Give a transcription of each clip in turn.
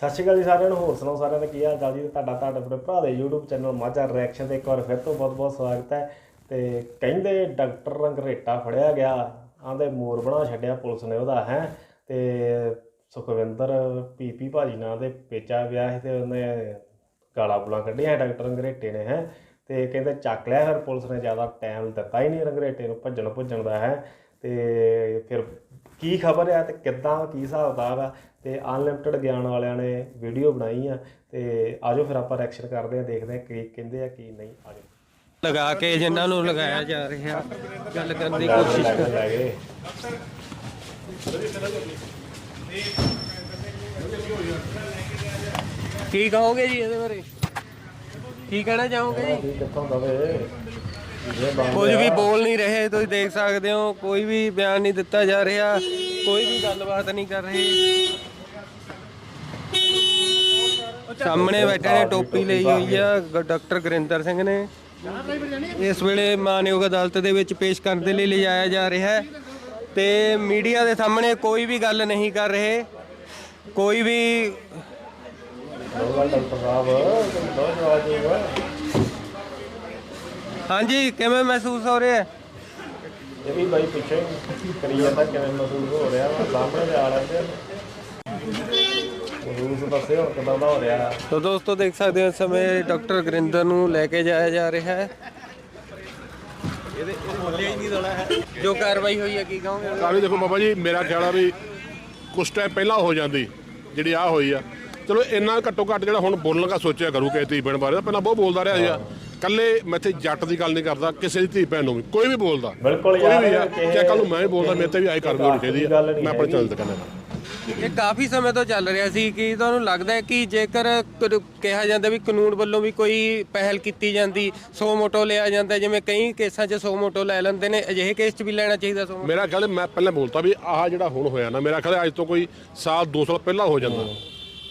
ਸਤਿ ਸ਼੍ਰੀ ਅਕਾਲ ਜੀ ਸਾਰਿਆਂ ਨੂੰ, ਹੋਰ ਸੁਣਾਓ ਸਾਰਿਆਂ ਦਾ ਕੀ ਹਾਲ ਚਾਲ ਜੀ? ਤੁਹਾਡਾ, ਤੁਹਾਡੇ ਆਪਣੇ ਭਰਾ ਦੇ YouTube ਚੈਨਲ ਮਾਝਾ ਰਿਐਕਸ਼ਨ ਤੇ ਇੱਕ ਵਾਰ ਫਿਰ ਤੋਂ ਬਹੁਤ-ਬਹੁਤ ਸਵਾਗਤ ਹੈ। ਤੇ ਕਹਿੰਦੇ ਡਾਕਟਰ ਰੰਗਰੇਟਾ ਫੜਿਆ ਗਿਆ ਆਂਦੇ ਮੋਰ ਬਣਾ ਛੱਡਿਆ ਪੁਲਿਸ ਨੇ ਉਹਦਾ, ਹੈ। ਤੇ ਸੁਖਵਿੰਦਰ ਪੀਪੀ ਭਾਜੀ ਨਾਂ ਦੇ ਪੇਚਾ ਵਿਆਹ ਸੀ ਤੇ ਉਹਨੇ ਗਾਲਾਂ ਬੁਲਾਂ ਕੱਢੀਆਂ ਡਾਕਟਰ ਰੰਗਰੇਟੇ ਨੇ, ਹੈ। ਤੇ ਕਹਿੰਦੇ ਚੱਕ ਲਿਆ ਫਿਰ ਪੁਲਿਸ ਨੇ, ਜ਼ਿਆਦਾ ਟਾਈਮ ਦਿੱਤਾ ਹੀ ਨਹੀਂ ਰੰਗਰੇਟੇ ਨੂੰ ਭੱਜਣ ਭੁੱਜਣ ਦਾ, ਹੈ। ਤੇ ਫਿਰ ਕੀ ਖਬਰ ਆ ਤੇ ਕਿੱਦਾਂ ਕੀ ਹਿਸਾਬ ਕਿਤਾਬ ਆ? ਤੇ ਅਨਲਿਮਟਿਡ ਗਿਆਨ ਵਾਲਿਆਂ ਨੇ ਵੀਡੀਓ ਬਣਾਈ ਆ ਤੇ ਆਜੋ ਫਿਰ ਆਪਾਂ ਰਿਐਕਸ਼ਨ ਕਰਦੇ ਆ ਦੇਖਦੇ ਆ ਕੀ ਕਹਿੰਦੇ ਆ ਕੀ ਨਹੀਂ ਆਜੋ। ਲਗਾ ਕੇ ਜਿਨ੍ਹਾਂ ਨੂੰ ਲਗਾਇਆ ਜਾ ਰਿਹਾ ਗੱਲ ਕਰਨ ਦੀ ਕੋਸ਼ਿਸ਼ ਕਰ। ਗਏ ਕੀ। ਕਹੋਗੇ ਜੀ ਇਹਦੇ ਬਾਰੇ? ਕੀ ਕਹਿਣਾ ਚਾਹੋਗੇ ਜੀ? ਕਿੱਥੋਂ ਦਵੇ ਕੁਝ ਵੀ ਬੋਲ ਨਹੀਂ ਰਹੇ, ਤੁਸੀਂ ਦੇਖ ਸਕਦੇ ਹੋ, ਕੋਈ ਵੀ ਬਿਆਨ ਨਹੀਂ ਦਿੱਤਾ ਜਾ ਰਿਹਾ, ਕੋਈ ਵੀ ਗੱਲਬਾਤ ਨਹੀਂ ਕਰ ਰਹੇ। ਸਾਹਮਣੇ ਬੈਠੇ ਨੇ, ਟੋਪੀ ਲਈ ਹੋਈ ਆ ਡਾਕਟਰ ਗੁਰਿੰਦਰ ਸਿੰਘ ਨੇ। ਇਸ ਵੇਲੇ ਮਾਨਯੋਗ ਅਦਾਲਤ ਦੇ ਵਿੱਚ ਪੇਸ਼ ਕਰਨ ਦੇ ਲਈ ਲਿਜਾਇਆ ਜਾ ਰਿਹਾ ਹੈ। ਤੇ ਮੀਡੀਆ ਦੇ ਸਾਹਮਣੇ ਕੋਈ ਵੀ ਗੱਲ ਨਹੀਂ ਕਰ ਰਹੇ। ਕੋਈ ਵੀ ਦੋਗਾ ਡਾਕਟਰ ਸਾਹਿਬ ਦੋ ਜਵਾਬ ਦੇਗਾ ਹਾਂਜੀ ਕਿਵੇਂ ਮਹਿਸੂਸ ਹੋ ਰਿਹਾ? ਹੈ ਇਹ ਵੀ ਬਾਈ ਪਿੱਛੇ ਕਰੀ ਜਾਂਦਾ ਕਿਵੇਂ ਮਹਿਸੂਸ ਹੋ ਰਿਹਾ ਵਾ? ਸਾਹਮਣੇ ਦੇ ਆ ਲੈਂਦੇ ਮਹਿਸੂਸ ਦੱਸੇ ਹੁਣ ਕਿਦਾਂ ਦਾ ਹੋ ਰਿਹਾ ਤੋ ਦੋਸਤੋ ਦੇਖ ਸਕਦੇ ਹੋ ਇਸ ਸਮੇਂ ਡਾਕਟਰ ਗੁਰਿੰਦਰ ਨੂੰ ਲੈ ਕੇ ਜਾਇਆ ਜਾ ਰਿਹਾ ਹੈ। ਇਹਦੇ ਇਹਦੇ ਹੀ ਨਹੀਂ ਜੋ ਕਾਰਵਾਈ ਹੋਈ ਹੈ ਕੀ ਕਹੋਗੇ? ਕਾਲੀ ਦੇਖੋ ਬਾਬਾ ਜੀ ਮੇਰਾ ਖਿਆਲ ਆ ਵੀ ਕੁਛ ਟਾਈਮ ਪਹਿਲਾਂ ਹੋ ਜਾਂਦੀ ਜਿਹੜੀ ਆ ਹੋਈ ਆ। ਚਲੋ ਇੰਨਾ ਘੱਟੋ ਘੱਟ ਜਿਹੜਾ ਹੁਣ ਬੋਲਣ ਦਾ ਸੋਚਿਆ ਕਰੂ ਕਿ ਭੈਣ ਬਾਰੇ ਪਹਿਲਾਂ ਬਹੁਤ ਬੋਲਦਾ ਰਿਹਾ ਸੀਗਾ। ਕੱਲੇ ਮੈਂ ਇੱਥੇ ਜੱਟ ਦੀ ਗੱਲ ਨਹੀਂ ਕਰਦਾ ਕਿਸੇ ਦੀ ਧੀ ਭੈਣ ਨੂੰ ਵੀ ਕੋਈ ਵੀ ਬੋਲਦਾ। ਬਿਲਕੁਲ ਕੋਈ ਯਾਰ, ਵੀ ਚਾਹੇ ਕੱਲ ਨੂੰ ਮੈਂ ਹੀ ਬੋਲਦਾ ਮੇਰੇ ਤੇ ਵੀ ਆਈ ਕਾਰਵਾਈ ਹੋਣੀ ਚਾਹੀਦੀ ਆ। ਮੈਂ ਆਪਣੇ। ਚੈਨਲ ਤੇ ਕਹਿੰਦਾ ਇਹ ਕਾਫੀ ਸਮੇਂ ਤੋਂ ਚੱਲ ਰਿਹਾ ਸੀ ਕਿ ਤੁਹਾਨੂੰ ਲੱਗਦਾ ਹੈ ਕਿ ਜੇਕਰ ਕ- ਕਿਹਾ ਜਾਂਦਾ ਵੀ ਕਾਨੂੰਨ ਵੱਲੋਂ ਵੀ ਕੋਈ ਪਹਿਲ ਕੀਤੀ ਜਾਂਦੀ ਸੋ ਮੋਟੋ ਲਿਆ ਜਾਂਦਾ ਜਿਵੇਂ ਕਈ ਕੇਸਾਂ 'ਚ ਸੋ ਮੋਟੋ ਲੈ ਲੈਂਦੇ ਨੇ ਅਜਿਹੇ ਕੇਸ 'ਚ ਵੀ ਲੈਣਾ ਚਾਹੀਦਾ ਸੋ ਮੇਰਾ ਖਿਆਲ ਮੈਂ ਪਹਿਲਾਂ ਬੋਲਤਾ ਵੀ ਆਹ ਜਿਹੜਾ ਹੁਣ ਹੋਇਆ ਨਾ ਮੇਰਾ ਖਿਆਲ ਅੱਜ ਤੋਂ ਕੋਈ ਸਾਲ ਦੋ ਸਾਲ ਪਹਿਲਾਂ ਹੋ ਜਾਂਦਾ।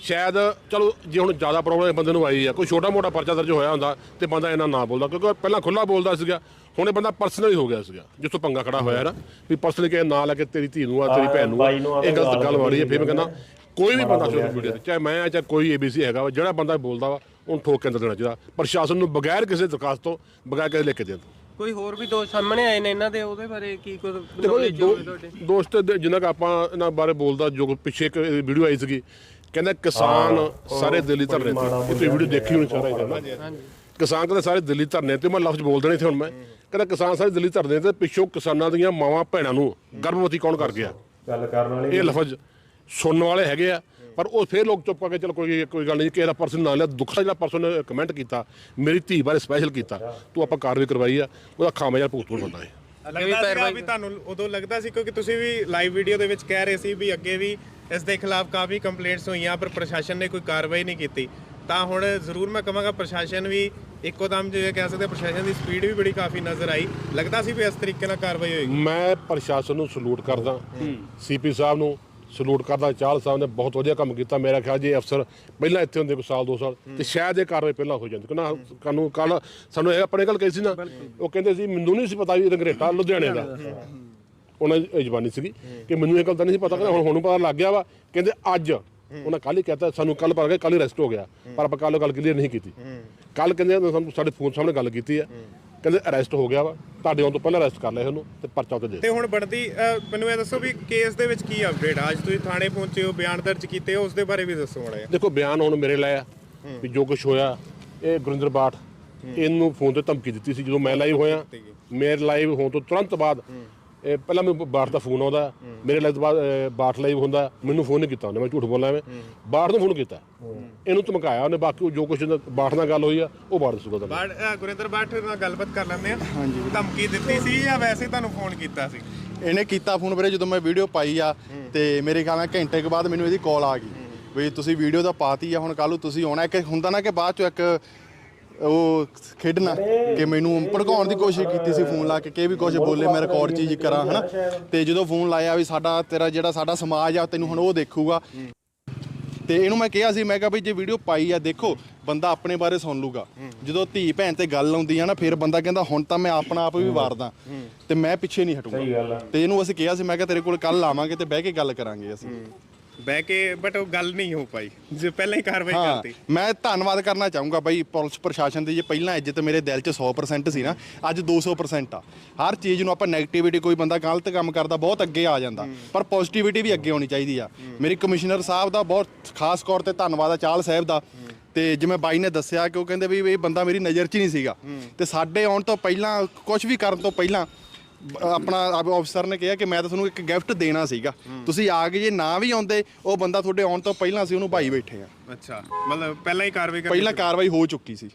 ਸ਼ਾਇਦ ਚਲੋ ਜੇ ਹੁਣ ਜ਼ਿਆਦਾ ਪ੍ਰੋਬਲਮ ਬੰਦੇ ਨੂੰ ਆਈ ਆ। ਕੋਈ ਛੋਟਾ ਮੋਟਾ ਪਰਚਾ ਦਰਜ ਹੋਇਆ ਹੁੰਦਾ ਤੇ ਬੰਦਾ ਇਹਨਾਂ ਨਾ ਬੋਲਦਾ ਕਿਉਂਕਿ ਪਹਿਲਾਂ ਖੁੱਲਾ ਬੋਲਦਾ ਸੀਗਾ ਹੁਣ ਇਹ ਬੰਦਾ ਪਰਸਨਲੀ ਹੋ ਗਿਆ ਸੀਗਾ ਜਿੱਥੋਂ ਪੰਗਾ ਖੜਾ ਹੋਇਆ ਨਾ ਵੀ ਪਰਸਨਲੀ ਕਿ ਨਾਂ ਲੈ ਕੇ ਤੇਰੀ ਧੀ ਨੂੰ ਆ ਤੇਰੀ ਭੈਣ ਨੂੰ ਆ, ਬਾਈ ਨੂੰ ਆ ਇਹ ਗਲਤ ਗਾਲ ਮਾਰੀ ਹੈ ਫਿਰ ਮੈਂ ਕਹਿੰਦਾ ਕੋਈ ਵੀ ਬੰਦਾ ਸੋਸ਼ਲ ਮੀਡੀਆ ਤੇ ਚਾਹੇ ਮੈਂ ਆ ਚਾਹੇ ਕੋਈ ਏਬੀਸੀ ਹੈਗਾ ਵਾ ਜਿਹੜਾ ਬੰਦਾ ਬੋਲਦਾ ਵਾ ਉਹਨੂੰ ਠੋਕ ਕੇ ਅੰਦਰ ਦੇਣਾ ਚਾਹੀਦਾ। ਪ੍ਰਸ਼ਾਸਨ ਨੂੰ ਬਗੈਰ ਕਿਸੇ ਦਰਖਾਸਤ ਤੋਂ ਬਗੈਰ ਕਿਸੇ ਲਿਖ ਕੇ ਦੇ ਦਿਓ ਕੋਈ ਹੋਰ ਵੀ ਦੋਸ਼ ਸਾਹਮਣੇ ਆਏ ਨੇ ਇਹਨਾਂ ਦੇ ਉਹਦੇ ਬਾਰੇ ਕੀ ਕੁਝ ਦੇਖੋ ਜੀ, knowledge ਦੋ ਹੋਵੇ ਤੁਹਾਡੇ? ਦੋਸਤ ਦੇ ਜਿੰਨਾ ਕੁ ਆਪਾਂ ਇਹਨਾਂ ਬਾਰੇ ਬੋਲਦਾ ਜੋ ਪਿੱਛੇ ਇੱਕ ਵੀਡੀਓ ਆਈ ਸੀਗੀ ਕਹਿੰਦਾ ਕਿਸਾਨ ਸਾਰੇ ਦਿੱਲੀ ਧਰਨੇ ਤੇ। ਇਹ ਤੁਸੀਂ ਵੀਡੀਓ ਦੇਖੀ ਹੋਣੀ ਸਾਰਾ ਇਹਦਾ ਨਾ? ਕਿਸਾਨ ਕਹਿੰਦੇ ਸਾਰੇ ਦਿੱਲੀ ਧਰਨੇ ਤੇ ਮੈਂ ਲਫ਼ਜ਼ ਬੋਲ ਦੇਣੇ ਸੀ ਹੁਣ ਮੈਂ। ਕਹਿੰਦਾ ਕਿਸਾਨ ਸਾਰੇ ਦਿੱਲੀ ਧਰਨੇ ਤੇ ਪਿੱਛੋਂ ਕਿਸਾਨਾਂ ਦੀਆਂ ਮਾਵਾਂ ਭੈਣਾਂ ਨੂੰ ਗਰਭਵਤੀ ਕੌਣ ਕਰ ਗਿਆ? ਗੱਲ ਕਰਨ ਵਾਲੀ ਇਹ ਲਫ਼ਜ਼ ਸੁਣਨ ਵਾਲੇ ਹੈਗੇ ਆ ਪਰ ਉਹ ਫੇਰ ਲੋਕ ਚੁੱਪ ਕਰਕੇ ਚਲ ਕੋਈ ਕੋਈ ਗੱਲ ਨਹੀਂ ਕਿ ਇਹਦਾ ਪਰਸਨ ਨਾਲ ਲਿਆ ਦੁੱਖ ਜਿਹੜਾ ਪਰਸਨ ਨੇ ਕਮੈਂਟ ਕੀਤਾ ਮੇਰੀ ਧੀ ਬਾਰੇ ਸਪੈਸ਼ਲ ਕੀਤਾ ਤੂੰ ਆਪਾਂ ਕਾਰਵਾਈ ਕਰਵਾਈ ਆ ਉਹਦਾ ਖਾਮਿਆ ਭੁਗਤਣ ਬੰਦਾ ਹੈ ਲੱਗਦਾ ਪੈਰਵਾਈ ਵੀ ਤੁਹਾਨੂੰ ਉਦੋਂ ਲੱਗਦਾ ਸੀ ਕਿਉਂਕਿ ਤੁਸੀਂ ਵੀ ਲਾਈਵ ਵੀਡੀਓ ਦੇ ਵਿੱਚ ਕਹਿ ਰਹੇ ਸੀ ਵੀ ਅੱਗੇ ਵੀ ਇਸ ਦੇ ਖਿਲਾਫ ਕਾਫੀ ਕੰਪਲੇਂਟਸ ਹੋਈਆਂ, ਪਰ ਪ੍ਰਸ਼ਾਸਨ ਨੇ ਕੋਈ ਕਾਰਵਾਈ ਨਹੀਂ ਕੀਤੀ। ਤਾਂ ਹੁਣ ਜ਼ਰੂਰ ਮੈਂ ਕਹਾਂਗਾ ਪ੍ਰਸ਼ਾਸਨ ਵੀ ਇੱਕੋ ਦਮ ਜਿਵੇਂ ਕਹਿ ਸਕਦੇ ਪ੍ਰਸ਼ਾਸਨ ਦੀ ਸਪੀਡ ਵੀ ਬੜੀ ਕਾਫੀ ਨਜ਼ਰ ਆਈ। ਲੱਗਦਾ ਸੀ ਵੀ ਇਸ ਤਰੀਕੇ ਨਾਲ ਕਾਰਵਾਈ ਹੋਏਗੀ। ਮੈਂ ਪ੍ਰਸ਼ਾਸਨ ਨੂੰ ਸਲੂਟ ਕਰਦਾ। ਸੀਪੀ ਸਾਹਿਬ ਨੂੰ ਸਲੂਟ ਕਰਦਾ। ਚਾਹਲ ਸਾਹਿਬ ਨੇ ਬਹੁਤ ਵਧੀਆ ਕੰਮ ਕੀਤਾ। ਮੇਰਾ ਖਿਆਲ ਜੇ ਅਫਸਰ ਪਹਿਲਾਂ ਇੱਥੇ ਹੁੰਦੇ ਕੋਈ ਸਾਲ, ਦੋ ਸਾਲ, ਤੇ ਸ਼ਾਇਦ ਇਹ ਕਾਰਵਾਈ ਪਹਿਲਾਂ ਹੋ ਜਾਂਦੀ। ਕਿਉਂ ਕਾਨੂੰ ਕੱਲ ਸਾਨੂੰ ਇਹ ਆਪਣੇ ਗੱਲ ਕਹੀ ਸੀ ਨਾ, ਉਹ ਕਹਿੰਦੇ ਸੀ, ਮੈਨੂੰ ਨਹੀਂ ਸੀ ਪਤਾ ਵੀ ਰੰਗਰੇਟਾ ਲੁਧਿਆਣੇ ਦਾ। ਉਹਨਾਂ ਦੀ ਜ਼ਬਾਨੀ ਸੀਗੀ ਕਿ ਮੈਨੂੰ ਇਹ ਗੱਲ ਤਾਂ ਨਹੀਂ ਪਤਾ ਕਿ ਹੁਣ ਹੁਣ ਪਤਾ ਲੱਗ ਗਿਆ ਵਾ। ਕਹਿੰਦੇ ਅੱਜ ਉਹਨਾਂ ਕੱਲ ਹੀ ਕਹਤਾ ਸਾਨੂੰ ਕੱਲ ਪਤਾ ਗਿਆ ਕੱਲ ਹੀ ਅਰੈਸਟ ਹੋ ਗਿਆ। ਪਰ ਆਪਾਂ ਕੱਲ ਗੱਲ ਕਲੀਅਰ ਨਹੀਂ ਕੀਤੀ। ਕੱਲ ਕਹਿੰਦੇ ਸਾਨੂੰ ਸਾਡੇ ਫੋਨ ਸਾਹਮਣੇ ਗੱਲ ਕੀਤੀ ਆ। ਕਹਿੰਦੇ ਅਰੈਸਟ ਹੋ ਗਿਆ ਵਾ। ਤੁਹਾਡੇ ਆਉਣ ਤੋਂ ਪਹਿਲਾਂ ਅਰੈਸਟ ਕਰ ਲਿਆ ਇਹਨੂੰ ਤੇ ਪਰਚਾ ਉੱਤੇ ਦੇ ਤੇ ਹੁਣ ਬਣਦੀ ਮੈਨੂੰ ਇਹ ਦੱਸੋ ਵੀ ਕੇਸ ਦੇ ਵਿੱਚ ਕੀ ਅਪਡੇਟ ਅੱਜ ਤੁਸੀਂ ਥਾਣੇ ਪਹੁੰਚੇ ਹੋ ਬਿਆਨ ਦਰਜ ਕੀਤੇ ਹੋ ਉਸ ਦੇ ਬਾਰੇ ਵੀ ਦੱਸੋ ਮਾੜਾ ਦੇਖੋ ਬਿਆਨ ਹੁਣ ਮੇਰੇ ਲਈ ਆ ਵੀ ਜੋ ਕੁਝ ਹੋਇਆ ਇਹ ਗੁਰਿੰਦਰ ਬਾਠ ਇਹਨੂੰ ਫੋਨ ਤੇ ਧਮਕੀ ਦਿੱਤੀ ਸੀ। ਜਦੋਂ ਮੈਂ ਲਾਈਵ ਹੋਇਆ ਮੇਰੇ ਲਾਈਵ ਹੋਣ ਤੋਂ ਤੁਰੰਤ ਬਾਅਦ ਇਹ ਪਹਿਲਾਂ ਮੈਨੂੰ ਬਾਠ ਦਾ ਫੋਨ ਆਉਂਦਾ ਮੇਰੇ ਲਾਈਵ ਤੋਂ ਬਾਅਦ ਬਾਠ ਲਾਈਵ ਹੁੰਦਾ ਮੈਨੂੰ ਫੋਨ ਨਹੀਂ ਕੀਤਾ ਉਹਨੇ ਮੈਂ ਝੂਠ ਬੋਲਾਂ ਐਵੇਂ ਬਾਠ ਨੂੰ ਫੋਨ ਕੀਤਾ। ਇਹਨੂੰ ਧਮਕਾਇਆ ਉਹਨੇ ਬਾਕੀ ਜੋ ਕੁਝ ਬਾਠ ਨਾਲ ਗੱਲ ਹੋਈ ਆ ਉਹ ਬਾਠ ਦੱਸੂਗਾ ਤੁਹਾਨੂੰ। ਅ, ਗੁਰਿੰਦਰ ਬਾਠ ਨਾਲ ਗੱਲਬਾਤ ਕਰ ਲੈਂਦੇ ਆ। ਹਾਂਜੀ। ਧਮਕੀ ਦਿੱਤੀ ਸੀ ਜਾਂ ਵੈਸੇ ਤੁਹਾਨੂੰ ਫੋਨ ਕੀਤਾ ਸੀ? ਇਹਨੇ ਕੀਤਾ ਫੋਨ ਵੀਰੇ ਜਦੋਂ ਮੈਂ ਵੀਡੀਓ ਪਾਈ ਆ ਤੇ ਮੇਰੇ ਖਿਆਲ ਨਾਲ ਘੰਟੇ ਕੁ ਬਾਅਦ ਮੈਨੂੰ ਇਹਦੀ ਕਾਲ ਆ ਗਈ ਵੀ ਤੁਸੀਂ ਵੀਡੀਓ ਤਾਂ ਪਾਤੀ ਆ ਹੁਣ ਕੱਲ ਨੂੰ ਤੁਸੀਂ ਆਉਣਾ। ਇੱਕ ਹੁੰਦਾ ਨਾ ਕਿ ਬਾਅਦ ਚੋਂ ਇੱਕ ਉਹ ਖੇਡਣਾ ਕਿ ਮੈਨੂੰ ਭੜਕਾਉਣ ਦੀ ਕੋਸ਼ਿਸ਼ ਕੀਤੀ ਸੀ ਫੋਨ ਲਾ ਕੇ ਕਿ ਵੀ ਕੁਝ ਬੋਲੇ ਮੈਂ ਰਿਕਾਰਡ ਚੀਜ਼ ਕਰਾਂ ਹਨਾ? ਤੇ ਜਦੋਂ ਫੋਨ ਲਾਇਆ ਵੀ ਸਾਡਾ ਤੇਰਾ ਜਿਹੜਾ ਸਾਡਾ ਸਮਾਜ ਆ ਤੈਨੂੰ ਹੁਣ ਉਹ ਦੇਖੂਗਾ। ਤੇ ਇਹਨੂੰ ਮੈਂ ਕਿਹਾ ਸੀ ਮੈਂ ਕਿਹਾ ਵੀ ਜੇ ਵੀਡੀਓ ਪਾਈ ਆ ਦੇਖੋ ਬੰਦਾ ਆਪਣੇ ਬਾਰੇ ਸੁਣ ਲੂਗਾ। ਜਦੋਂ ਧੀ ਭੈਣ ਤੇ ਗੱਲ ਆਉਂਦੀ ਆ ਨਾ ਫਿਰ ਬੰਦਾ ਕਹਿੰਦਾ ਹੁਣ ਤਾਂ ਮੈਂ ਆਪਣਾ ਆਪ ਵੀ ਵਾਰਦਾ। ਤੇ ਮੈਂ ਪਿੱਛੇ ਨਹੀਂ ਹਟੂੰਗਾ। ਤੇ ਇਹਨੂੰ ਅਸੀਂ ਕਿਹਾ ਸੀ ਮੈਂ ਕਿਹਾ ਤੇਰੇ ਕੋਲ ਕੱਲ ਆਵਾਂਗੇ ਤੇ ਬਹਿ ਕੇ ਗੱਲ ਕਰਾਂਗੇ ਅਸੀਂ। ਬਹਿ ਕੇ ਬਟ ਉਹ ਗੱਲ ਨਹੀਂ ਹੋ ਪਾਈ। ਜੇ ਪਹਿਲਾਂ ਹੀ ਕਾਰਵਾਈ ਹਾਂ ਕਰਤੀ। ਮੈਂ ਧੰਨਵਾਦ ਕਰਨਾ ਚਾਹੂੰਗਾ ਬਾਈ ਪੁਲਿਸ ਪ੍ਰਸ਼ਾਸਨ ਦੀ। ਜੇ ਪਹਿਲਾਂ ਇੱਜ਼ਤ ਮੇਰੇ ਦਿਲ 'ਚ 100% ਸੀ ਨਾ ਅੱਜ 200% ਆ। ਹਰ ਚੀਜ਼ ਨੂੰ ਆਪਾਂ 네ਗੇਟਿਵਿਟੀ ਕੋਈ ਬੰਦਾ ਗਲਤ ਕੰਮ ਕਰਦਾ ਬਹੁਤ ਅੱਗੇ ਆ ਜਾਂਦਾ। ਪਰ ਪੋਜ਼ਿਟਿਵਿਟੀ ਵੀ ਅੱਗੇ ਆਉਣੀ ਚਾਹੀਦੀ ਆ। ਮੇਰੀ ਕਮਿਸ਼ਨਰ ਸਾਹਿਬ ਦਾ ਬਹੁਤ ਖਾਸ ਤੌਰ ਤੇ ਧੰਨਵਾਦ ਆ ਚਾਲ ਸਾਹਿਬ ਦਾ। ਤੇ ਜਿਵੇਂ ਬਾਈ ਨੇ ਦੱਸਿਆ ਕਿ ਉਹ ਕਹਿੰਦੇ ਵੀ ਇਹ ਬੰਦਾ ਮੇਰੀ ਨਜ਼ਰ 'ਚ ਹੀ ਨਹੀਂ ਸੀਗਾ। ਤੇ ਸਾਡੇ ਆਉਣ ਤੋਂ ਪਹਿਲਾਂ ਕੁਝ ਵੀ ਕਰਨ ਤੋਂ ਪਹਿਲਾਂ ਆਪਣਾ ਆਫਸਰ ਨੇ ਕਿਹਾ ਕਿ ਮੈਂ ਤਾਂ ਤੁਹਾਨੂੰ ਇੱਕ ਗਿਫਟ ਦੇਣਾ ਸੀਗਾ। ਤੁਸੀਂ ਆ ਕੇ ਜੇ ਨਾ ਵੀ ਆਉਂਦੇ ਉਹ ਬੰਦਾ ਤੁਹਾਡੇ ਆਉਣ ਤੋਂ ਪਹਿਲਾਂ ਅਸੀਂ ਉਹਨੂੰ ਭਾਈ ਬੈਠੇ ਆ ਅੱਛਾ ਮਤਲਬ ਪਹਿਲਾਂ ਹੀ ਕਾਰਵਾਈ ਕਰਨੀ ਪਹਿਲਾਂ ਕਾਰਵਾਈ ਹੋ ਚੁੱਕੀ ਸੀ।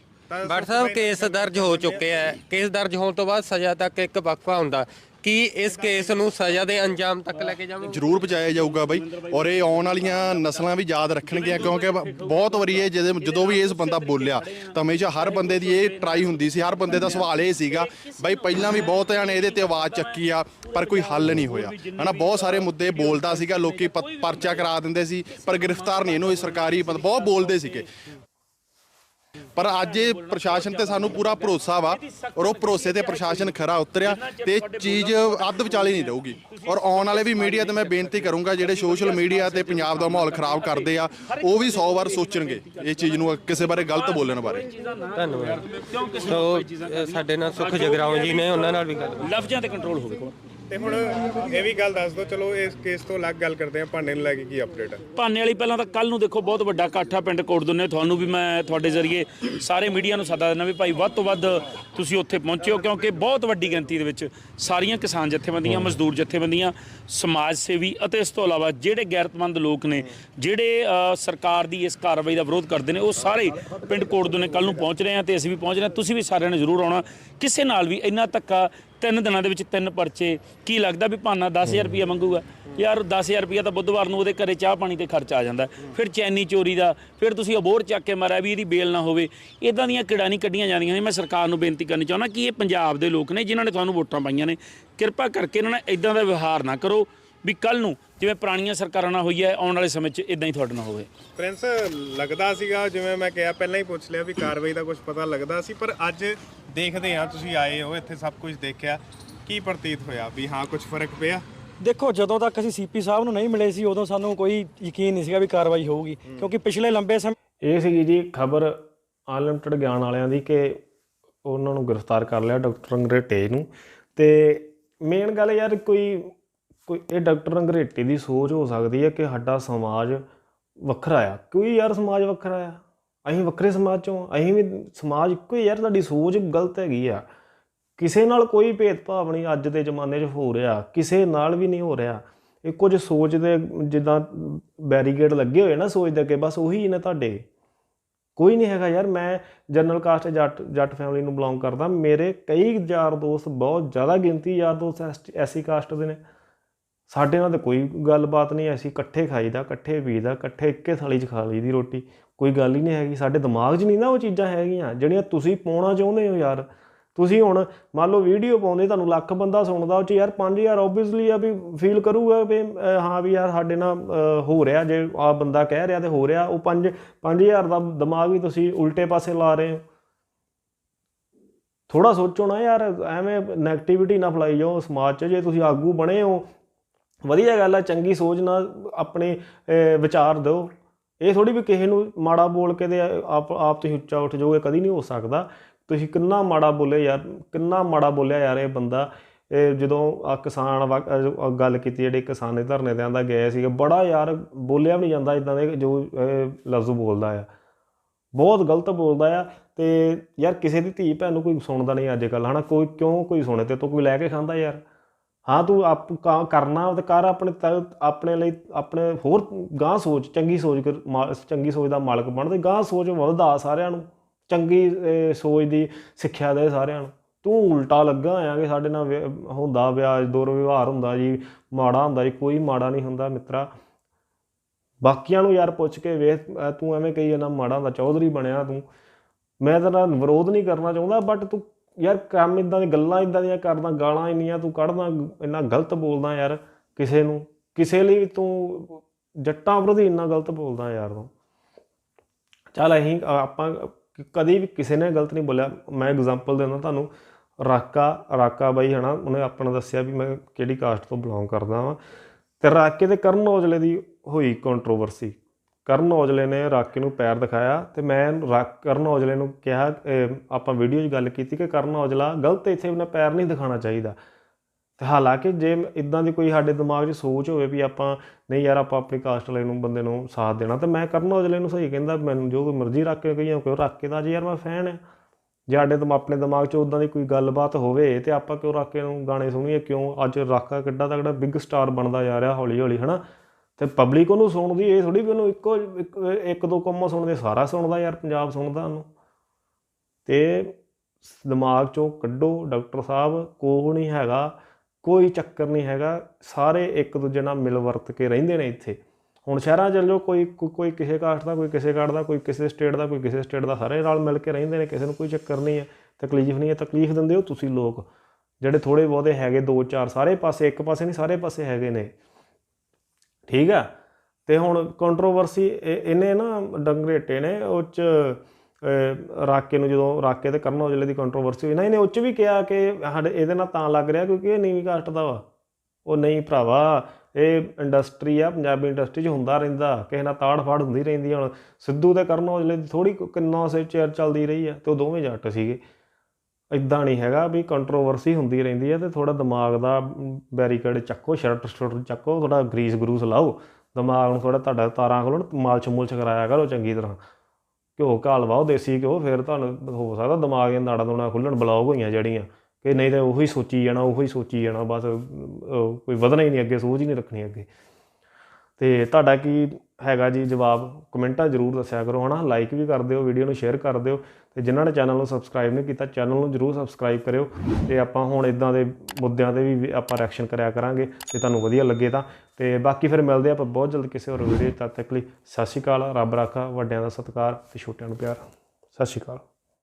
ਬਟ ਸਾਹਿਬ ਕੇਸ ਦਰਜ ਹੋ ਚੁੱਕਿਆ ਹੈ ਕੇਸ ਦਰਜ ਹੋਣ ਤੋਂ ਬਾਅਦ ਸਜ਼ਾ ਤੱਕ ਇੱਕ ਵਕਫਾ ਹੁੰਦਾ। ਕੀ ਇਸ ਕੇਸ ਨੂੰ ਸਜ਼ਾ ਦੇ ਅੰਜਾਮ ਤੱਕ ਲੈ ਕੇ ਜਾਵਾਂਗੇ? ਜ਼ਰੂਰ ਪਹੁੰਚਾਇਆ ਜਾਊਗਾ ਬਾਈ। ਔਰ ਇਹ ਆਉਣ ਵਾਲੀਆਂ ਨਸਲਾਂ ਵੀ ਯਾਦ ਰੱਖਣਗੀਆਂ, ਕਿਉਂਕਿ ਬਹੁਤ ਵਾਰੀ ਇਹ ਜਦੋਂ ਜਦੋਂ ਵੀ ਇਸ ਬੰਦਾ ਬੋਲਿਆ, ਤਾਂ ਹਮੇਸ਼ਾ ਹਰ ਬੰਦੇ ਦੀ ਇਹ ਟਰਾਈ ਹੁੰਦੀ ਸੀ, ਹਰ ਬੰਦੇ ਦਾ ਸਵਾਲ ਇਹ ਸੀਗਾ, ਬਾਈ ਪਹਿਲਾਂ ਵੀ ਬਹੁਤ ਨੇ ਇਹਦੇ ਤੇ ਆਵਾਜ਼ ਚੱਕੀ ਆ, ਪਰ ਕੋਈ ਹੱਲ ਨਹੀਂ ਹੋਇਆ। ਹਨਾ, ਬਹੁਤ ਸਾਰੇ ਮੁੱਦੇ ਬੋਲਦਾ ਸੀਗਾ, ਲੋਕੀ ਪ- ਪਰਚਾ ਕਰਾ ਦਿੰਦੇ ਸੀ, ਪਰ ਗ੍ਰਿਫਤਾਰ ਨਹੀਂ, ਇਹਨੂੰ ਇਹ ਸਰਕਾਰੀ ਬਹੁਤ ਬੋਲਦੇ ਸੀਗੇ। ਪਰ ਅੱਜ ਇਹ ਪ੍ਰਸ਼ਾਸਨ ਤੇ ਸਾਨੂੰ ਪੂਰਾ ਭਰੋਸਾ ਵਾ ਔਰ ਉਹ ਭਰੋਸੇ ਤੇ ਪ੍ਰਸ਼ਾਸਨ ਖਰਾ ਉਤਰਿਆ ਤੇ ਇਹ ਚੀਜ਼ ਅੱਧ ਵਿਚਾਲੇ ਨਹੀਂ ਰਹੂਗੀ। ਔਰ ਆਉਣ ਵਾਲੇ ਵੀ ਮੀਡੀਆ ਤੇ ਮੈਂ ਬੇਨਤੀ ਕਰੂੰਗਾ ਜਿਹੜੇ ਸੋਸ਼ਲ ਮੀਡੀਆ ਤੇ ਪੰਜਾਬ ਦਾ ਮਾਹੌਲ ਖਰਾਬ ਕਰਦੇ ਆ ਉਹ ਵੀ 100 ਵਾਰ ਸੋਚਣਗੇ ਇਹ ਚੀਜ਼ ਨੂੰ ਕਿਸੇ ਬਾਰੇ ਗਲਤ ਬੋਲਣ ਬਾਰੇ। ਧੰਨਵਾਦ। ਸੋ ਸਾਡੇ ਨਾਲ ਸੁਖ ਜਗਰਾਉਂ ਜੀ ਨੇ ਉਹਨਾਂ ਨਾਲ ਵੀ ਗੱਲ। ਲਫ਼ਜ਼ਾਂ ਤੇ ਕੰਟਰੋਲ ਹੋਵੇ। ਤੇ ਹੁਣ ਇਹ ਵੀ ਗੱਲ ਦੱਸ ਦਿਓ ਚਲੋ ਇਸ ਕੇਸ ਤੋਂ ਅਲੱਗ ਗੱਲ ਕਰਦੇ ਹਾਂ ਭਾਂਡੇ ਨੂੰ ਲੈ ਕੇ ਕੀ ਅਪਡੇਟ ਹੈ ਭਾਨੇ ਵਾਲੀ ਪਹਿਲਾਂ ਤਾਂ ਕੱਲ ਨੂੰ ਦੇਖੋ ਬਹੁਤ ਵੱਡਾ ਇਕੱਠ ਆ ਪਿੰਡ ਕੋਟਦੁੰਨੇ ਤੁਹਾਨੂੰ ਵੀ ਮੈਂ ਤੁਹਾਡੇ ਜ਼ਰੀਏ ਸਾਰੇ ਮੀਡੀਆ ਨੂੰ ਸੱਦਾ ਦਿੰਦਾ ਵੀ ਭਾਈ ਵੱਧ ਤੋਂ ਵੱਧ ਤੁਸੀਂ ਉੱਥੇ ਪਹੁੰਚਿਓ ਕਿਉਂਕਿ ਬਹੁਤ ਵੱਡੀ ਗਿਣਤੀ ਦੇ ਵਿੱਚ ਸਾਰੀਆਂ ਕਿਸਾਨ ਜਥੇਬੰਦੀਆਂ ਮਜ਼ਦੂਰ ਜਥੇਬੰਦੀਆਂ ਸਮਾਜ ਸੇਵੀ ਅਤੇ ਇਸ ਤੋਂ ਇਲਾਵਾ ਜਿਹੜੇ ਗੈਰਤਮੰਦ ਲੋਕ ਨੇ ਜਿਹੜੇ ਅ, ਸਰਕਾਰ ਦੀ ਇਸ ਕਾਰਵਾਈ ਦਾ ਵਿਰੋਧ ਕਰਦੇ ਨੇ ਉਹ ਸਾਰੇ ਪਿੰਡ ਕੋਟਦੁੰਨੇ ਕੱਲ ਨੂੰ। ਪਹੁੰਚ ਰਹੇ ਆ ਤੇ ਅਸੀਂ ਵੀ ਪਹੁੰਚ ਰਹੇ ਹਾਂ। ਤੁਸੀਂ ਵੀ ਸਾਰਿਆਂ ਨੇ ਜ਼ਰੂਰ ਆਉਣਾ। ਕਿਸੇ ਨਾਲ ਵੀ ਇੰਨਾ ਧੱਕਾ ਤਿੰਨ ਦਿਨਾਂ ਦੇ ਵਿੱਚ ਤਿੰਨ ਪਰਚੇ, ਕੀ ਲੱਗਦਾ ਵੀ ਭਾਨਾ 10000 ਰੁਪਇਆ ਮੰਗੂਗਾ? ਯਾਰ 10000 ਰੁਪਏ ਤਾਂ ਬੁੱਧਵਾਰ ਨੂੰ ਉਹਦੇ ਘਰੇ ਚਾਹ ਪਾਣੀ ਤੇ ਖਰਚ ਆ ਜਾਂਦਾ। ਫਿਰ ਚੈਨੀ ਚੋਰੀ ਦਾ, ਫਿਰ ਤੁਸੀਂ ਅਬੋਰ ਚੱਕ ਕੇ ਮਾਰਿਆ ਵੀ ਇਹਦੀ ਬੇਲ ਨਾ ਹੋਵੇ। ਇਦਾਂ ਦੀਆਂ ਕਿੜਾ ਨਹੀਂ ਕੱਢੀਆਂ ਜਾਂਦੀਆਂ ਨੇ। ਮੈਂ ਸਰਕਾਰ ਨੂੰ ਬੇਨਤੀ ਕਰਨੀ ਚਾਹੁੰਦਾ ਕਿ ਇਹ ਪੰਜਾਬ ਦੇ ਲੋਕ ਨੇ ਜਿਨ੍ਹਾਂ ਨੇ ਤੁਹਾਨੂੰ ਵੋਟਾਂ ਪਾਈਆਂ ਨੇ। ਕਿਰਪਾ ਕਰਕੇ ਇਹਨਾਂ ਨਾਲ ਇਦਾਂ ਦਾ ਵਿਵਹਾਰ ਨਾ ਕਰੋ। ਵੀ ਕੱਲ ਨੂੰ ਜਿਵੇਂ ਪੁਰਾਣੀਆਂ ਸਰਕਾਰਾਂ ਨਾਲ ਹੋਈ ਹੈ ਆਉਣ ਵਾਲੇ ਸਮੇਂ 'ਚ ਇਦਾਂ ਹੀ ਤੁਹਾਡੇ ਨਾਲ ਹੋਵੇ। ਪ੍ਰਿੰਸ ਲੱਗਦਾ ਸੀਗਾ ਜਿਵੇਂ ਮੈਂ ਕਿਹਾ ਪਹਿਲਾਂ ਹੀ ਪੁੱਛ ਲਿਆ ਵੀ ਕਾਰਵਾਈ ਦਾ ਕੁਝ ਪਤਾ ਲੱਗਦਾ ਸੀ ਪਰ ਅੱਜ ਦੇਖਦੇ ਹਾਂ ਤੁਸੀਂ ਆਏ ਹੋ ਇੱਥੇ ਸਭ ਕੁਝ ਦੇਖਿਆ। ਕੀ ਪ੍ਰਤੀਤ ਹੋਇਆ ਵੀ ਹਾਂ ਕੁਝ ਫ਼ਰਕ ਪਿਆ? ਦੇਖੋ ਜਦੋਂ ਤੱਕ ਅਸੀਂ ਸੀਪੀ ਸਾਹਿਬ ਨੂੰ ਨਹੀਂ ਮਿਲੇ ਸੀ ਉਦੋਂ ਸਾਨੂੰ ਕੋਈ ਯਕੀਨ ਨਹੀਂ ਸੀਗਾ ਵੀ ਕਾਰਵਾਈ ਹੋਊਗੀ ਕਿਉਂਕਿ ਪਿਛਲੇ ਲੰਬੇ ਸਮੇਂ ਇਹ ਸੀਗੀ ਜੀ ਖਬਰ ਅਨਲਿਮਟਿਡ ਗਿਆਨ ਵਾਲਿਆਂ ਦੀ ਕਿ ਉਹਨਾਂ ਨੂੰ ਗ੍ਰਿਫਤਾਰ ਕਰ ਲਿਆ ਡਾਕਟਰ ਅੰਗਰੇਟੇ ਨੂੰ। ਤੇ ਮੇਨ ਗੱਲ ਯਾਰ ਕੋਈ ਕੋਈ ਇਹ ਡਾਕਟਰ ਅੰਗਰੇਟੇ ਦੀ ਸੋਚ ਹੋ ਸਕਦੀ ਹੈ ਕਿ ਸਾਡਾ ਸਮਾਜ ਵੱਖਰਾ ਆ। ਕੋਈ ਯਾਰ ਸਮਾਜ ਵੱਖਰਾ ਆ? ਅਸੀਂ ਵੱਖਰੇ ਸਮਾਜ ਚੋਂ ਅਸੀਂ ਵੀ ਸਮਾਜ ਇੱਕੋ ਹੀ ਯਾਰ ਤੁਹਾਡੀ ਸੋਚ ਗਲਤ ਹੈਗੀ ਆ। ਕਿਸੇ ਨਾਲ ਕੋਈ ਭੇਦਭਾਵ ਨਹੀਂ ਅੱਜ ਦੇ ਜ਼ਮਾਨੇ 'ਚ ਹੋ ਰਿਹਾ। ਕਿਸੇ ਨਾਲ ਵੀ ਨਹੀਂ ਹੋ ਰਿਹਾ। ਇਹ ਕੁਝ ਸੋਚ ਦੇ ਜਿੱਦਾਂ ਬੈਰੀਕੇਡ ਲੱਗੇ ਹੋਏ ਨਾ ਸੋਚ ਦੇ ਅੱਗੇ, ਬਸ ਉਹੀ ਨੇ ਤੁਹਾਡੇ। ਕੋਈ ਨਹੀਂ ਹੈਗਾ ਯਾਰ। ਮੈਂ ਜਨਰਲ ਕਾਸਟ ਜੱਟ ਜੱਟ ਫੈਮਿਲੀ ਨੂੰ ਬਿਲੋਂਗ ਕਰਦਾ। ਮੇਰੇ ਕਈ ਯਾਰ ਦੋਸਤ ਬਹੁਤ ਜ਼ਿਆਦਾ ਗਿਣਤੀ ਯਾਰ ਦੋਸਤ ਐਸੀ ਕਾਸਟ ਦੇ ਨੇ। ਸਾਡੇ ਨਾਲ ਤਾਂ ਕੋਈ ਗੱਲਬਾਤ ਨਹੀਂ, ਅਸੀਂ ਇਕੱਠੇ ਖਾਈਦਾ, ਇਕੱਠੇ ਪੀਦਾ ਇਕੱਠੇ ਇੱਕੇ ਥਾਲੀ 'ਚ ਖਾ ਲਈਦੀ ਰੋਟੀ। ਕੋਈ ਗੱਲ ਹੀ ਨਹੀਂ ਹੈਗੀ। ਸਾਡੇ ਦਿਮਾਗ 'ਚ ਨਹੀਂ ਨਾ ਉਹ ਚੀਜ਼ਾਂ ਹੈਗੀਆਂ, ਜਿਹੜੀਆਂ ਤੁਸੀਂ ਪਾਉਣਾ ਚਾਹੁੰਦੇ ਹੋ ਯਾਰ। ਤੁਸੀਂ ਹੁਣ ਮੰਨ ਲਓ ਵੀਡੀਓ ਪਾਉਂਦੇ, ਤੁਹਾਨੂੰ ਲੱਖ ਬੰਦਾ ਸੁਣਦਾ, ਉਹ ਚ ਯਾਰ 5000 ਆਬਵੀਅਸਲੀ ਆ ਵੀ ਫੀਲ ਕਰੂਗਾ ਵੀ ਹਾਂ ਵੀ ਯਾਰ ਸਾਡੇ ਨਾਲ ਹੋ ਰਿਹਾ। ਜੇ ਆ ਬੰਦਾ ਕਹਿ ਰਿਹਾ ਤੇ ਹੋ ਰਿਹਾ, ਉਹ 5 5000 ਦਾ ਦਿਮਾਗ ਵੀ ਤੁਸੀਂ ਉਲਟੇ ਪਾਸੇ ਲਾ ਰਹੇ ਹੋ। ਥੋੜਾ ਸੋਚੋ ਨਾ ਯਾਰ, ਐਵੇਂ 네ਗੇਟਿਵਿਟੀ ਨਾ ਫਲਾਈ ਜਾਓ। ਸਮਾਜ 'ਚ ਜੇ ਤੁਸੀਂ ਆਗੂ ਬਣੇ ਹੋ ਵਧੀਆ ਗੱਲ ਆ, ਚੰਗੀ ਸੋਚ ਨਾਲ ਆਪਣੇ ਵਿਚਾਰ ਦਿਓ। ਇਹ ਥੋੜੀ ਵੀ ਕਿਸੇ ਨੂੰ ਮਾੜਾ ਬੋਲ ਕੇ ਤੇ ਆਪ ਆਪ ਤੁਸੀਂ ਉੱਚਾ ਉੱਠ ਜਾਓਗੇ, ਕਦੀ ਨਹੀਂ ਹੋ ਸਕਦਾ। ਤੁਸੀਂ ਕਿੰਨਾ ਮਾੜਾ ਬੋਲੇ ਯਾਰ, ਕਿੰਨਾ ਮਾੜਾ ਬੋਲਿਆ ਯਾਰ ਇਹ ਬੰਦਾ। ਇਹ ਜਦੋਂ ਆ ਕਿਸਾਨ ਵਾ- ਗੱਲ ਕੀਤੀ, ਜਿਹੜੇ ਕਿਸਾਨ ਦੇ ਧਰਨੇ ਤੇ ਆਂਦਾ ਗਏ ਸੀਗੇ, ਬੜਾ ਯਾਰ ਬੋਲਿਆ ਵੀ ਨਹੀਂ ਜਾਂਦਾ ਇਦਾਂ ਦੇ ਜੋ ਲਫ਼ਜ਼ ਬੋਲਦਾ ਆ। ਬਹੁਤ ਗਲਤ ਬੋਲਦਾ ਆ ਤੇ ਯਾਰ ਕਿਸੇ ਦੀ ਧੀ ਭੈਣ ਨੂੰ ਕੋਈ ਸੁਣਦਾ ਨਹੀਂ ਅੱਜ ਕੱਲ ਹਨਾ? ਕੋਈ ਕਿਉਂ ਕੋਈ ਸੁਣੇ ਤੇ ਤੂੰ ਕੋਈ ਲੈ ਕੇ ਖਾਂਦਾ ਯਾਰ? ਹਾਂ, ਤੂੰ ਆਪ ਕਰਨਾ ਤੇ ਕਰ ਆਪਣੇ ਤ- ਆਪਣੇ ਲਈ, ਆਪਣੇ ਹੋਰ ਗਾਂ ਸੋਚ, ਚੰਗੀ ਸੋਚ ਕਰ, ਮਾ- ਚੰਗੀ ਸੋਚ ਦਾ ਮਾਲਕ ਬਣ ਤੇ ਗਾਂ ਸੋਚ ਵਧਦਾ ਸਾਰਿਆਂ ਨੂੰ, ਚੰਗੀ ਸੋਚ ਦੀ ਸਿੱਖਿਆ ਦੇ ਸਾਰਿਆਂ ਨੂੰ। ਤੂੰ ਉਲਟਾ ਲੱਗਾ ਆ ਕਿ ਸਾਡੇ ਨਾਲ ਵਿ- ਹੁੰਦਾ ਵਿਆਜ ਦੁਰ ਵਿਵਹਾਰ ਹੁੰਦਾ ਜੀ, ਮਾੜਾ ਹੁੰਦਾ ਜੀ, ਕੋਈ ਮਾੜਾ ਨਹੀਂ ਹੁੰਦਾ ਮਿੱਤਰਾ। ਬਾਕੀਆਂ ਨੂੰ ਯਾਰ ਪੁੱਛ ਕੇ ਵੇਖ ਤੂੰ ਐਵੇਂ ਕਹੀ ਜਾਂਦਾ, ਮਾੜਾ ਹੁੰਦਾ, ਚੌਧਰੀ ਬਣਿਆ ਤੂੰ। ਮੈਂ ਤੇਰਾ ਵਿਰੋਧ ਨਹੀਂ ਕਰਨਾ ਚਾਹੁੰਦਾ ਬਟ ਤੂੰ ਯਾਰ ਕੰਮ ਇਦਾਂ ਦੀ ਗੱਲਾਂ ਇਦਾਂ ਦੀਆਂ ਕਰਦਾ, ਗਾਲਾਂ ਇੰਨੀਆਂ ਤੂੰ ਕੱਢਦਾ, ਇੰਨਾ ਗਲਤ ਬੋਲਦਾ ਯਾਰ ਕਿਸੇ ਨੂੰ। ਕਿਸੇ ਲਈ ਤੂੰ ਜੱਟਾਂ ਵਿਰੋਧੀ ਇੰਨਾ ਗਲਤ ਬੋਲਦਾ ਯਾਰ ਤੂੰ। ਚੱਲ ਅਸੀਂ, ਆਪਾਂ ਕਦੀ ਵੀ ਕਿਸੇ ਨੇ ਗਲਤ ਨਹੀਂ ਬੋਲਿਆ। ਮੈਂ ਐਗਜ਼ਾਮਪਲ ਦਿੰਦਾ ਤੁਹਾਨੂੰ। ਰਾਕਾ ਰਾਕਾ ਬਾਈ ਹਨਾ, ਉਹਨੇ ਆਪਣਾ ਦੱਸਿਆ ਵੀ ਮੈਂ ਕਿਹੜੀ ਕਾਸਟ ਤੋਂ ਬਿਲੋਂਗ ਕਰਦਾ ਵਾਂ। ਤੇ ਰਾਕੇ ਤੇ ਕਰਨ ਔਜਲੇ ਦੀ ਹੋਈ ਕੰਟਰੋਵਰਸੀ ਕਰਨ ਔਜਲੇ ਨੇ ਰਾਕੇ ਨੂੰ ਪੈਰ ਦਿਖਾਇਆ ਤੇ ਮੈਂ ਰਾ- ਕਰਨ ਔਜਲੇ ਨੂੰ ਕਿਹਾ ਆਪਾਂ ਵੀਡੀਓ 'ਚ ਗੱਲ ਕੀਤੀ ਕਿ ਕਰਨ ਔਜਲਾ ਗਲਤ ਇੱਥੇ ਉਹਨੇ ਪੈਰ ਨਹੀਂ ਦਿਖਾਣਾ ਚਾਹੀਦਾ। ਤੇ ਹਾਲਾਂਕਿ ਜੇ ਇਦਾਂ ਦੀ ਕੋਈ ਸਾਡੇ ਦਿਮਾਗ 'ਚ ਸੋਚ ਹੋਵੇ ਵੀ ਆਪਾਂ, ਨਹੀਂ ਯਾਰ ਆਪਾਂ ਆਪਣੀ ਕਾਸਟ ਵਾਲੇ ਨੂੰ, ਬੰਦੇ ਨੂੰ ਸਾਥ ਦੇਣਾ, ਤਾਂ ਮੈਂ ਕਰਨ ਔਜਲੇ ਨੂੰ ਸਹੀ ਕਹਿੰਦਾ, ਮੈਨੂੰ ਜੋ ਕੋਈ ਮਰਜ਼ੀ ਰੱਖ ਕੇ ਕਹੀਆਂ ਕਿਉਂ ਰੱਖ ਕੇ ਦਾ, ਜੀ ਯਾਰ ਮੈਂ ਫੈਨ ਆ ਜੇ ਸਾਡੇ ਤੋਂ ਆਪਣੇ ਦਿਮਾਗ 'ਚ ਉਦਾਂ ਦੀ ਕੋਈ ਗੱਲਬਾਤ ਹੋਵੇ ਤੇ ਆਪਾਂ ਕਿਉਂ ਰੱਖ ਕੇ ਨੂੰ ਗਾਣੇ ਸੁਣੀਏ, ਕਿਉਂ ਅੱਜ ਰਾਕਾ ਕਿੱਡਾ ਤਗੜਾ ਬਿਗ ਸਟਾਰ ਬਣਦਾ ਜਾ ਰਿਹਾ ਹੌਲੀ ਹੌਲੀ ਹਨਾ? ਤੇ ਪਬਲਿਕ ਉਹਨੂੰ ਸੁਣਦੀ, ਇਹ ਥੋੜੀ ਵੀ ਉਹਨੂੰ ਇੱਕੋ, ਇੱਕ- ਇੱਕ ਦੋ ਕੰਮਾਂ ਸੁਣਦੇ, ਸਾਰਾ ਸੁਣਦਾ ਯਾਰ, ਪੰਜਾਬ ਸੁਣਦਾ ਉਹਨੂੰ। ਤੇ ਦਿਮਾਗ ਚੋਂ ਕੱਢੋ, ਡਾਕਟਰ ਸਾਹਿਬ ਕੋ ਨਹੀਂ ਹੈਗਾ, ਕੋਈ ਚੱਕਰ ਨਹੀਂ ਹੈਗਾ, ਸਾਰੇ ਇੱਕ ਦੂਜੇ ਨਾਲ ਮਿਲ ਵਰਤ ਕੇ ਰਹਿੰਦੇ ਨੇ ਇੱਥੇ। ਹੁਣ ਸ਼ਹਿਰਾਂ 'ਚ ਚੱਲ ਜਾਓ, ਕੋਈ ਕੋਈ- ਕੋਈ ਕਿਸੇ ਕਾਸਟ ਦਾ, ਕੋਈ ਕਿਸੇ ਕਾਸਟ ਦਾ, ਕੋਈ ਕਿਸੇ ਸਟੇਟ ਦਾ, ਕੋਈ ਕਿਸੇ ਸਟੇਟ ਦਾ, ਸਾਰੇ ਨਾਲ ਮਿਲ ਕੇ ਰਹਿੰਦੇ ਨੇ, ਕਿਸੇ ਨੂੰ ਕੋਈ ਚੱਕਰ ਨਹੀਂ ਹੈ, ਤਕਲੀਫ ਨਹੀਂ ਹੈ, ਤਕਲੀਫ ਦਿੰਦੇ ਹੋ ਤੁਸੀਂ ਲੋਕ। ਜਿਹੜੇ ਥੋੜੇ ਬਹੁਤੇ ਹੈਗੇ, ਦੋ ਚਾਰ ਸਾਰੇ ਪਾਸੇ, ਇੱਕ ਪਾਸੇ ਨਹੀਂ, ਸਾਰੇ ਪਾਸੇ ਹੈਗੇ ਨੇ। ਠੀਕ ਆ? ਤੇ ਹੁਣ ਕੰਟਰੋਵਰਸੀ ਇਹਨੇ ਨਾ ਡੰਗਰੇਟੇ ਨੇ, ਉਹ ਚ ਰਾਕੇ ਨੂੰ ਜਦੋਂ ਰਾਕੇ ਤੇ ਕਰਨ ਔਜਲੇ ਦੀ ਕੰਟਰੋਵਰਸੀ ਹੋਈ ਨਾ, ਇਹਨੇ ਉਹ ਚ ਵੀ ਕਿਹਾ ਕਿ ਸਾਡੇ, ਇਹਦੇ ਨਾਲ ਤਾਂ ਲੱਗ ਰਿਹਾ ਕਿਉਂਕਿ ਇਹ ਨੀਵੀਂ ਕਾਸਟ ਦਾ ਵਾ। ਉਹ ਨਹੀਂ ਭਰਾਵਾ, ਇਹ ਇੰਡਸਟਰੀ ਆ, ਪੰਜਾਬੀ ਇੰਡਸਟਰੀ 'ਚ ਹੁੰਦਾ ਰਹਿੰਦਾ, ਕਿਸੇ ਨਾਲ ਤਾੜ ਫਾੜ ਹੁੰਦੀ ਰਹਿੰਦੀ ਹੁਣ। ਸਿੱਧੂ ਤੇ ਕਰਨ ਔਜਲੇ ਦੀ ਥੋੜੀ ਕਿੰਨਾ ਸੇ ਚੇਰ ਚੱਲਦੀ ਰਹੀ ਆ, ਤੇ ਉਹ ਦੋਵੇਂ ਜੱਟ ਸੀਗੇ। ਇਦਾਂ ਨਹੀਂ ਹੈਗਾ ਵੀ ਕੰਟਰੋਵਰਸੀ ਹੁੰਦੀ ਰਹਿੰਦੀ ਹੈ ਤੇ ਥੋੜਾ ਦਿਮਾਗ ਦਾ ਬੈਰੀਕੇਡ ਚੱਕੋ ਸ਼ਰਟ ਸ਼ਰਟ ਚੱਕੋ ਥੋੜਾ ਗਰੀਸ ਗਰੂਸ ਲਾਓ। ਦਿਮਾਗ ਨੂੰ ਥੋੜਾ ਤੁਹਾਡਾ ਤਾਰਾਂ ਖੋਲਣ ਮਾਲਚ ਮੁਲਚ ਕਰਾਇਆ ਕਰੋ ਚੰਗੀ ਤਰ੍ਹਾਂ। ਘਿਓ ਘਾਲ ਵਾਓ, ਦੇਸੀ ਘਿਓ, ਫਿਰ ਤੁਹਾਨੂੰ ਹੋ ਸਕਦਾ ਦਿਮਾਗ ਦੀਆਂ ਨਾੜਾਂ ਦੋਣਾ ਖੁੱਲਣ ਬਲੌਕ ਹੋਈਆਂ ਜਿਹੜੀਆਂ। ਕਿ ਨਹੀਂ ਤਾਂ ਉਹੀ ਸੋਚੀ ਜਾਣਾ, ਉਹੀ ਸੋਚੀ ਜਾਣਾ, ਬਸ ਕੋਈ ਵਧਣਾ ਹੀ ਨਹੀਂ ਅੱਗੇ, ਸੋਚ ਹੀ ਨਹੀਂ ਰੱਖਣੀ ਅੱਗੇ। ਤੇ ਤੁਹਾਡਾ ਕੀ ਹੈਗਾ ਜੀ, ਜਵਾਬ ਕਮੈਂਟਾਂ ਜ਼ਰੂਰ ਦੱਸਿਆ ਕਰੋ, ਹਨਾ? ਲਾਈਕ ਵੀ ਕਰ ਦਿਓ ਵੀਡੀਓ ਨੂੰ ਸ਼ੇਅਰ ਕਰ ਦਿਓ ਤੇ ਜਿਨ੍ਹਾਂ ਨੇ ਚੈਨਲ ਨੂੰ ਸਬਸਕ੍ਰਾਈਬ ਨਹੀਂ ਕੀਤਾ ਚੈਨਲ ਨੂੰ ਜ਼ਰੂਰ ਸਬਸਕ੍ਰਾਈਬ ਕਰਿਓ ਤੇ ਆਪਾਂ ਹੁਣ ਇਦਾਂ ਦੇ ਮੁੱਦਿਆਂ ਤੇ ਵੀ ਆਪਾਂ ਰਿਐਕਸ਼ਨ ਕਰਿਆ ਕਰਾਂਗੇ ਜੇ ਤੁਹਾਨੂੰ ਵਧੀਆ ਲੱਗੇ ਤਾਂ। ਤੇ ਬਾਕੀ ਫਿਰ ਮਿਲਦੇ ਆਪਾਂ ਬਹੁਤ ਜਲਦ ਕਿਸੇ ਹੋਰ ਵੀਡੀਓ ਤਦ ਤੱਕ ਲਈ। ਸਤਿ ਸ਼੍ਰੀ ਅਕਾਲ, ਰੱਬ ਰਾਖਾ, ਵੱਡਿਆਂ ਦਾ ਸਤਿਕਾਰ ਤੇ ਛੋਟਿਆਂ ਨੂੰ ਪਿਆਰ। ਸਤਿ ਸ਼੍ਰੀ ਅਕਾਲ।